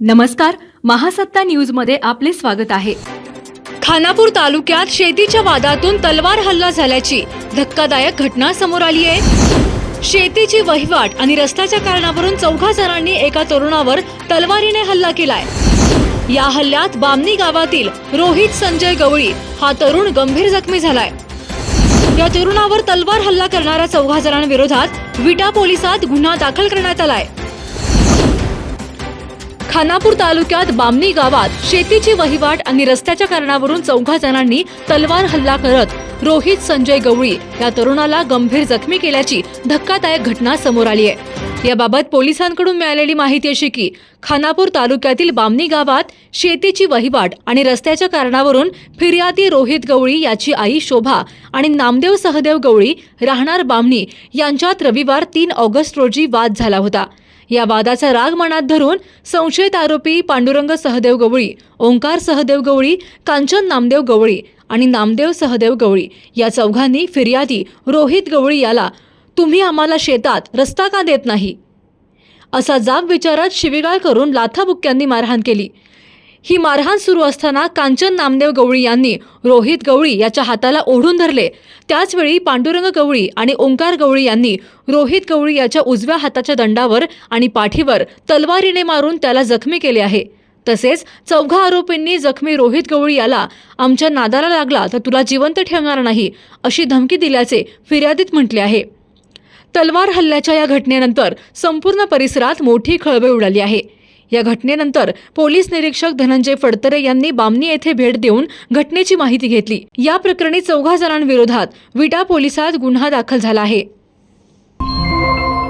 नमस्कार महासत्ता न्यूजमध्ये आपले स्वागत आहे. खानापूर तालुक्यात शेतीच्या वादातून तलवार हल्ला झाल्याची धक्कादायक घटना समोर आली आहे. शेतीची वहिवाट आणि रस्त्याच्या कारणावरून चौघा जणांनी एका तरुणावर तलवारीने हल्ला केलाय. या हल्ल्यात बामणी गावातील रोहित संजय गवळी हा तरुण गंभीर जखमी झालाय. या तरुणावर तलवार हल्ला करणाऱ्या चौघा जणांविरोधात विटा पोलिसात गुन्हा दाखल करण्यात आलाय. खानापूर तालुक्यात बामणी गावात शेतीची वहिवाट आणि रस्त्याच्या कारणावरून चौघा जणांनी तलवार हल्ला करत रोहित संजय गवळी या तरुणाला गंभीर जखमी केल्याची धक्कादायक घटना समोर आली आहे. याबाबत पोलिसांकडून मिळालेली माहिती अशी की खानापूर तालुक्यातील बामणी गावात शेतीची वहिवाट आणि रस्त्याच्या कारणावरून फिर्यादी रोहित गवळी याची आई शोभा आणि नामदेव सहदेव गवळी राहणार बामणी यांच्यात रविवार तीन ऑगस्ट रोजी वाद झाला होता. या वादाचा राग मनात धरून संशयित आरोपी पांडुरंग सहदेव गवळी ओंकार सहदेव गवळी कांचन नामदेव गवळी आणि नामदेव सहदेव गवळी या चौघांनी फिर्यादी रोहित गवळी याला तुम्ही आम्हाला शेतात रस्ता का देत नाही? असा जाब विचारात शिवीगाळ करून लाथाबुक्क्यांनी मारहाण केली. ही मारहाण सुरू असताना कांचन नामदेव गवळी यांनी रोहित गवळी याच्या हाताला ओढून धरले. त्याचवेळी पांडुरंग गवळी आणि ओंकार गवळी यांनी रोहित गवळी याच्या उजव्या हाताच्या दंडावर आणि पाठीवर तलवारीने मारून त्याला जखमी केले आहे. तसेच चौघा आरोपींनी जखमी रोहित गवळी याला आमच्या नादाला लागला तर तुला जिवंत ठेवणार नाही अशी धमकी दिल्याचे फिर्यादीत म्हटले आहे. तलवार हल्ल्याच्या या घटनेनंतर संपूर्ण परिसरात मोठी खळबळ उडाली आहे. या घटनेनंतर पोलीस निरीक्षक धनंजय फडतरे यांनी बामणी येथे भेट देऊन घटनेची माहिती घेतली. या प्रकरणी चौघा जणांविरोधात विटा पोलिसात गुन्हा दाखल झाला आहे.